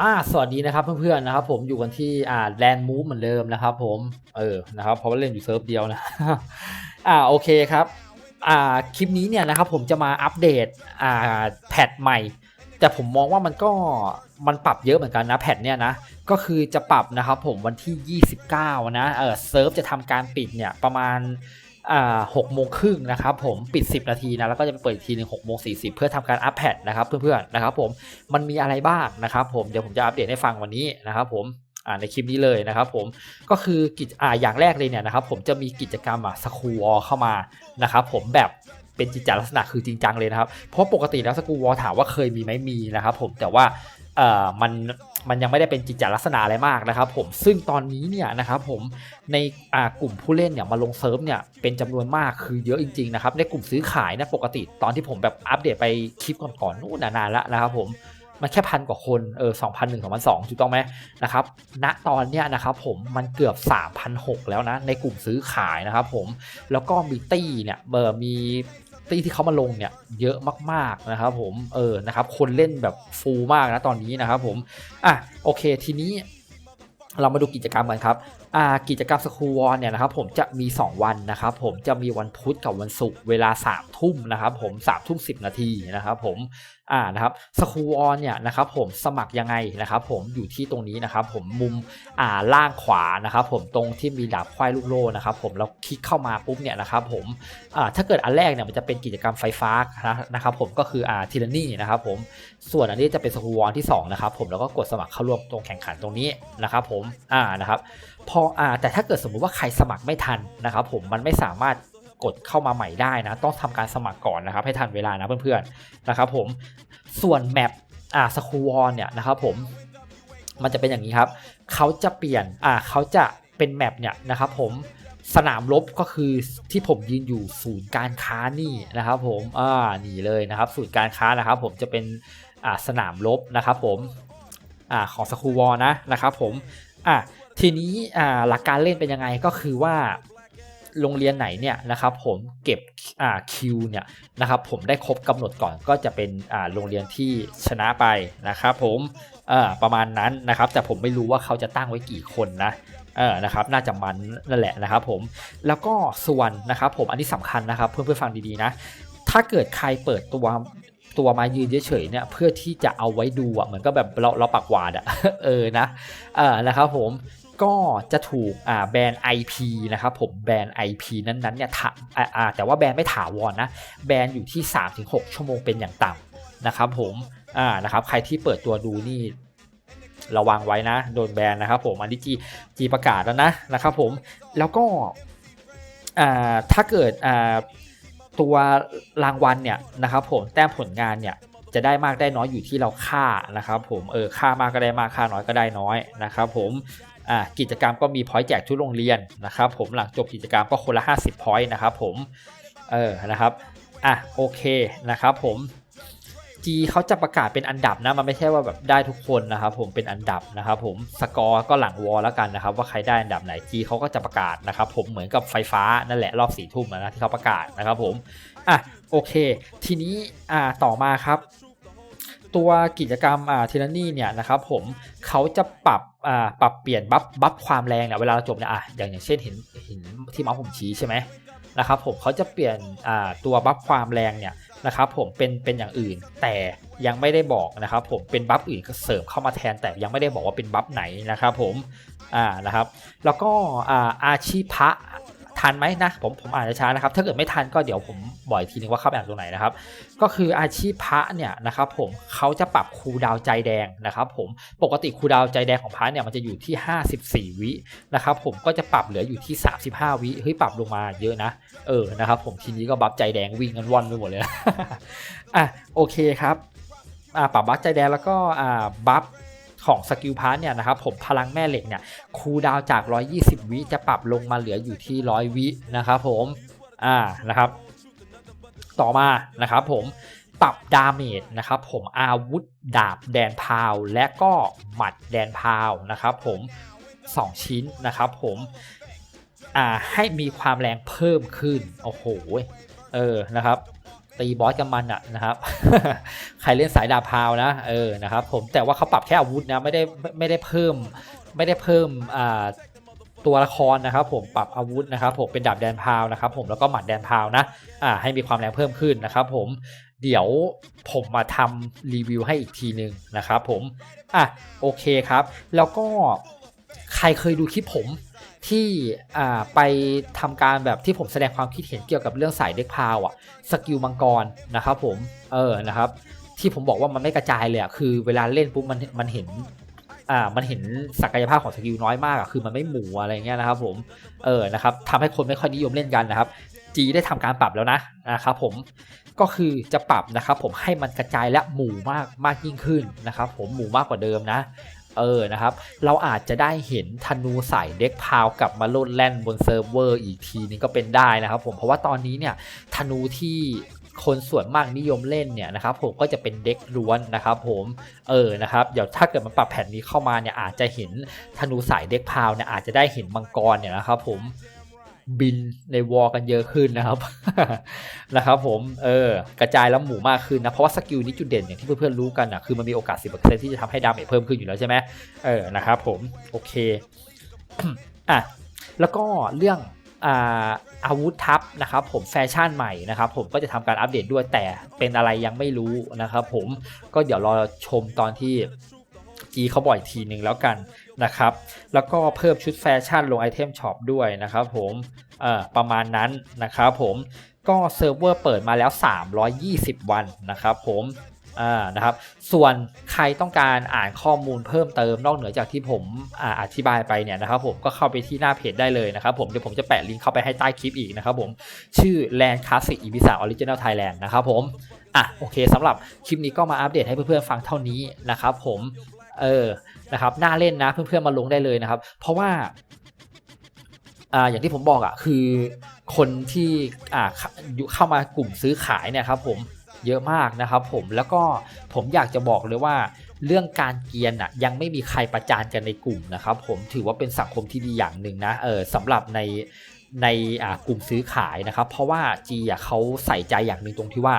อ่าสวัสดีนะครับเพื่อนๆนะครับ ผมอยู่กันที่อ่าแลนด์มูฟเหมือนเดิมนะครับ ผมเออนะครับเพราะว่าเล่นอยู่เซิร์ฟเดียวนะอ่าโอเคครับอ่าคลิปนี้เนี่ยนะครับผมจะมาอัปเดตอ่าแพทใหม่ แต่ผมมองว่ามันก็มันปรับเยอะเหมือนกันนะแพทเนี่ยนะก็คือจะปรับนะครับผมวันที่ 29 นะเออเซิร์ฟจะทำการปิดเนี่ยประมาณ หกโมงครึ่งนะครับผมปิด 10 นาทีนะแล้วก็จะไปเปิดอีกทีหนึ่งหกโมงสีเพื่อทำการอัปแพทนะครับเพื่อนๆนะครับผมมันมีอะไรบ้างนะครับผมเดี๋ยวผมจะอัปเดตให้ฟังวันนี้นะครับผมในคลิปนี้เลยนะครับผมก็คือกิจอ่าอย่างแรกเลยเนี่ยนะครับผมจะมีกิจกรรมอะสคูวอเข้ามานะครับผมแบบเป็นจิตจลักษณะคือจริงจังเลยนะครับ เพราะปกติแล้วสกูวอลถามว่าเคยมีไหมมีนะครับผมแต่ว่า เอ่อมันมันยังไม่ได้เป็นจิตจลักษณะอะไรมากนะครับผมซึ่งตอนนี้เนี่ยนะครับผมในอ่ากลุ่มผู้เล่นเนี่ยมาลงเซิร์ฟเนี่ยเป็นจำนวนมากคือเยอะจริงๆนะครับในกลุ่มซื้อขายนะปกติตอนที่ผมแบบอัปเดตไปคลิปก่อนๆนู่นนานๆแล้วนะครับผมมันแค่พันกว่าคนเออสองพันหนึ่งสองพันสองถูกต้องไหมนะครับณตอนเนี้ยนะครับผมมันเกือบ3 0 0 6แล้วนะในกลุ่มซื้อขายนะครับผมแล้วก็มีตี้เนี่ยเบอร์มี ตี้ที่เขามาลงเนี่ยเยอะมากๆนะครับผมเออนะครับคนเล่นแบบฟูลมากนะตอนนี้นะครับผมอะโอเคทีนี้เรามาดูกิจกรรมกันครับ กิจกรรมสคูวอนเนี่ยนะครับผมจะมี 2 วันนะครับผมจะมีวันพุธกับวันศุกร์เวลา3ามทุ่มนะครับผม3ามทุ่มสินาทีนะครับผมอ่านะครับสคูวอนเนี่ยนะครับผมสมัครยังไงนะครับผมอยู่ที่ตรงนี้นะครับผมมุมอ่าล่างขวานะครับผมตรงที่มีดาบควายลูกโล่นะครับผมแล้วคลิกเข้ามาปุ๊บเนี่ยนะครับผมอ่าถ้าเกิดอันแรกเนี่ยมันจะเป็นกิจกรรมไฟฟ้านะครับผมก็คืออ่าทีลนี่นะครับผมส่วนอันนี้จะเป็นสคูวอนที่สองนะครับผมแล้วก็กดสมัครเข้าร่วมตรงแข่งขันตรงนี้นะครับผมอ่านะครับพออ่าแต่ถ้าเกิดสมมุติว่าใครสมัครไม่ทันนะครับผมมันไม่สามารถกดเข้ามาใหม่ได้นะ ต้องทำการสมัครก่อนนะครับ ให้ทันเวลานะเพื่อนๆนะครับผมส่วนแมปอ่าสคูวอนเนี่ยนะครับผมมันจะเป็นอย่างนี้ครับ เขาจะเปลี่ยนอ่าเขาจะเป็นแมปเนี่ยนะครับผมสนามรบก็คือที่ผมยืนอยู่ศูนย์การค้านี่นะครับผมอ่านี่เลยนะครับศูนย์การค้านะครับผมจะเป็นอ่าสนามรบนะครับผมอ่าของสคูวอนะนะครับผมอ่า ทีนี้หลักการเล่นเป็นยังไงก็คือว่าโรงเรียนไหนเนี่ยนะครับผมเก็บคิวเนี่ยนะครับผมได้ครบกำหนดก่อนก็จะเป็นโรงเรียนที่ชนะไปนะครับผมประมาณนั้นนะครับแต่ผมไม่รู้ว่าเขาจะตั้งไว้กี่คนนะเออนะครับน่าจะมันนั่นแหละนะครับผมแล้วก็ส่วนนะครับผมอันนี้สำคัญนะครับเพื่อนเพื่อฟังดีๆนะถ้าเกิดใครเปิดตัวตัวมายืนเฉยๆเนี่ยเพื่อที่จะเอาไว้ดูอะเหมือนก็แบบเราเราปักวาดอะเออนะเออนะครับผม ก็จะถูกอ่าแบน IP นะครับผมแบรนด์ IP นั้นๆเนี่ยถ่าแต่ว่าแบรนด์ไม่ถาวรนนะแบรนด์อยู่ที่ 3-6 ชั่วโมงเป็นอย่างต่ำนะครับผมอ่านะครับใครที่เปิดตัวดูนี่ระวังไว้นะ โดนแบนนะครับผมอันนี้จีจีประกาศแล้วนะนะครับผมแล้วก็ถ้าเกิดตัวรางวัลเนี่ยนะครับผมแต้มผลงานเนี่ยจะได้มากได้น้อยอยู่ที่เราค่านะครับผมเออค่ามากก็ได้มากค่าน้อยก็ได้น้อยนะครับผม อ่ากิจกรรมก็มีพอยต์แจกทุกโรงเรียนนะครับผมหลังจบกิจกรรมก็คนละ 50พอยต์นะครับผมเออนะครับอะโอเคนะครับผม G เขาจะประกาศเป็นอันดับนะมันไม่ใช่ว่าแบบได้ทุกคนนะครับผมเป็นอันดับนะครับผมสกอร์ก็หลังวอลแล้วกันนะครับว่าใครได้อันดับไหน G เขาก็จะประกาศนะครับผมเหมือนกับไฟฟ้านั่นแหละรอบสี่ทุ่มนะที่เขาประกาศนะครับผมอะโอเค ทีนี้อ่าต่อมาครับ ตัวกิจกรรมอ่าทีลนี่เนี่ยนะครับผมเขาจะปรับอ่าปรับเปลี่ยนบัฟบัฟความแรงเนี่ยเวลาเราจบเนี่ยอะอย่างอย่างเช่นเห็นเห็นที่เมาส์ผมชี้ใช่ไหมนะครับผมเขาจะเปลี่ยนอ่าตัวบัฟความแรงเนี่ยนะครับผมเป็นเป็นอย่างอื่นแต่ยังไม่ได้บอกนะครับผมเป็นบัฟอื่นก็เสริมเข้ามาแทนแต่ยังไม่ได้บอกว่าเป็นบัฟไหนนะครับผมอ่านะครับแล้วก็อ่าอาชีพะ ทันไหมนะผมผมอ่านช้านะครับ ถ้าเกิดไม่ทันก็เดี๋ยวผมบอกอีกทีนึงว่าเข้าไปอ่านตรงไหนนะครับ ก็คืออาชีพพระเนี่ยนะครับผมเขาจะปรับคูดาวใจแดงนะครับผมปกติคูดาวใจแดงของพระเนี่ยมันจะอยู่ที่ 54 วินะครับผมก็จะปรับเหลืออยู่ที่ 35 วิเฮ้ยปรับลงมาเยอะนะเออนะครับผมทีนี้ก็บัฟใจแดงวิ่งกันว่อนไปหมดเลยนะอะโอเคครับอ่าปรับบัฟใจแดงแล้วก็อ่าบัฟ ของสกิลพาร์เนี่ยนะครับผมพลังแม่เหล็กเนี่ยคูดาวจาก 120 วิจะปรับลงมาเหลืออยู่ที่ 100 วินะครับผมอ่านะครับ ต่อมานะครับผมปรับดาเมจนะครับผมอาวุธดาบแดนพาวและก็หมัดแดนพาวนะครับผม2 ชิ้นนะครับผมอ่าให้มีความแรงเพิ่มขึ้น โอ้โหเออนะครับ ตีบอสกับมันอะนะครับ ใครเล่นสายดาบพาวนะเออนะครับผมแต่ว่าเขาปรับแค่อาวุธนะไม่ได้ไม่ได้เพิ่มไม่ได้เพิ่มอ่าตัวละครนะครับผมปรับอาวุธนะครับผมเป็นดาบแดนพาวนะครับผมแล้วก็หมัดแดนพาวนะอ่าให้มีความแรงเพิ่มขึ้นนะครับผมเดี๋ยวผมมาทำรีวิวให้อีกทีหนึ่งนะครับผมอะโอเคครับ แล้วก็ใครเคยดูคลิปผม ที่ไปทำการแบบที่ผมแสดงความคิดเห็นเกี่ยวกับเรื่องสายเด็กพาวอะสกิลมังกรนะครับผมเออนะครับที่ผมบอกว่ามันไม่กระจายเลยอะคือเวลาเล่นปุ๊บมันมันเห็นอ่ามันเห็นศักยภาพของสกิลน้อยมากอะคือมันไม่หมู่อะไรเงี้ยนะครับผมเออนะครับทำให้คนไม่ค่อยนิยมเล่นกันนะครับจีได้ทำการปรับแล้วนะนะครับผมก็คือจะปรับนะครับผมให้มันกระจายและหมู่มากมากยิ่งขึ้นนะครับผมหมู่มากกว่าเดิมนะ เออนะครับ เราอาจจะได้เห็นธนูใส่เด็กพาวกลับมาโลดแล่นบนเซิร์ฟเวอร์อีกทีนึงก็เป็นได้นะครับผมเพราะว่าตอนนี้เนี่ยธนูที่คนส่วนมากนิยมเล่นเนี่ยนะครับผมก็จะเป็นเด็กล้วนนะครับผมเออนะครับเดี๋ยวถ้าเกิดมันปรับแผนนี้เข้ามาเนี่ยอาจจะเห็นธนูสายเด็กพาวเนี่ยอาจจะได้เห็นมังกรเนี่ยนะครับผม บินในวอลกันเยอะขึ้นนะครับนะครับผมเออกระจายแล้วหมู่มากขึ้นนะเพราะว่าสกิลนี้จุดเด่นอย่างที่เพื่อนๆรู้กันอะคือมันมีโอกาส 10%ที่จะทำให้ดาเมจเพิ่มขึ้นอยู่แล้วใช่ไหมเออนะครับผมโอเคอะแล้วก็เรื่องอ่าอาวุธทัพนะครับผมแฟชั่นใหม่นะครับผมก็จะทำการอัปเดตด้วยแต่เป็นอะไรยังไม่รู้นะครับผมก็เดี๋ยวรอชมตอนที่จีเขาบ่อยทีหนึ่งแล้วกัน นะครับ แล้วก็เพิ่มชุดแฟชั่นลงไอเทมช็อปด้วยนะครับผมประมาณนั้นนะครับผมก็เซิร์ฟเวอร์เปิดมาแล้ว 320 วันนะครับผมนะครับส่วนใครต้องการอ่านข้อมูลเพิ่มเติมนอกเหนือจากที่ผมออธิบายไปเนี่ยนะครับผมก็เข้าไปที่หน้าเพจได้เลยนะครับผมเดี๋ยวผมจะแปะลิงก์เข้าไปให้ใต้คลิปอีกนะครับผมชื่อ Land Classic e v 3 Original Thailand นะครับผมอะโอเคสำหรับคลิปนี้ก็มาอัปเดตให้เพื่อนๆฟังเท่านี้นะครับผม เออนะครับน่าเล่นนะเพื่อนๆมาลงได้เลยนะครับ เพราะว่าอ่าอย่างที่ผมบอกอะคือคนที่อ่าเข้ามากลุ่มซื้อขายเนี่ยครับผมเยอะมากนะครับผมแล้วก็ผมอยากจะบอกเลยว่า เรื่องการเกียนอะยังไม่มีใครประจานกันในกลุ่มนะครับ ผมถือว่าเป็นสังคมที่ดีอย่างหนึ่งนะเออสำหรับในในอ่ากลุ่มซื้อขายนะครับ เพราะว่าจีอะเขาใส่ใจอย่างหนึ่งตรงที่ว่า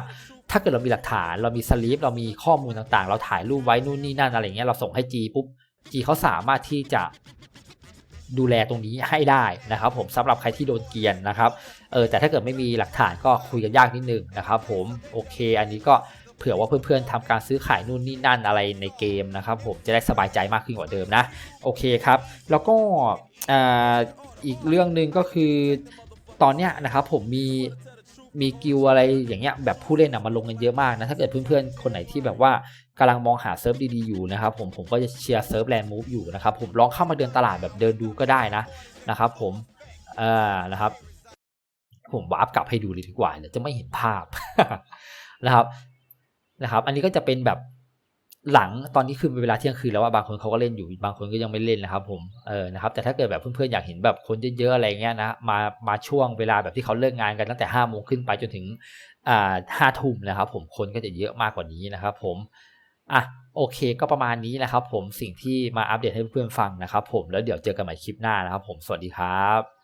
ถ้าเกิดเรามีหลักฐานเรามีสลิปเรามีข้อมูลต่างๆ เราถ่ายรูปไว้นู่นนี่นั่นอะไรเงี้ยเราส่งให้จีปุ๊บจีเขาสามารถที่จะดูแลตรงนี้ให้ได้นะครับผมสำหรับใครที่โดนเกียนนะครับเออแต่ถ้าเกิดไม่มีหลักฐานก็คุยกันยากนิดนึงนะครับผมโอเค อันนี้ก็เผื่อว่าเพื่อนๆทำการซื้อขายนู่นนี่นั่นอะไรในเกมนะครับผมจะได้สบายใจมากขึ้นกว่าเดิมนะโอเคครับ แล้วก็อ่าอีกเรื่องหนึ่งก็คือตอนเนี้ยนะครับผมมี มีกิวอะไรอย่างเงี้ยแบบผู้เล่นมาลงกันเยอะมากนะถ้าเกิดเพื่อนๆคนไหนที่แบบว่ากำลังมองหาเซิร์ฟดีๆอยู่นะครับผมผมก็จะเชียร์เซิร์ฟแลนด์มูฟอยู่นะครับผมลองเข้ามาเดินตลาดแบบเดินดูก็ได้นะนะครับผมเอ่านะครับ ผมวาร์ปกลับให้ดูเลยดีกว่าเดี๋ยวจะไม่เห็นภาพนะครับนะครับ อันนี้ก็จะเป็นแบบ หลังตอนนี้คือเวลาเที่ยงคืนแล้วว่าบางคนเขาก็เล่นอยู่บางคนก็ยังไม่เล่นนะครับผมเออนะครับแต่ถ้าเกิดแบบเพื่อนๆอยากเห็นแบบคนเยอะๆอะไรเงี้ยนะมามาช่วงเวลาแบบที่เขาเลิกงานกันตั้งแต่ห้าโมงขึ้นไปจนถึงอ่าห้าทุ่มนะครับผมคนก็จะเยอะมากกว่านี้นะครับผมอะโอเคก็ประมาณนี้นะครับผมสิ่งที่มาอัปเดตให้เพื่อนๆฟังนะครับผมแล้วเดี๋ยวเจอกันใหม่คลิปหน้านะครับผมสวัสดีครับ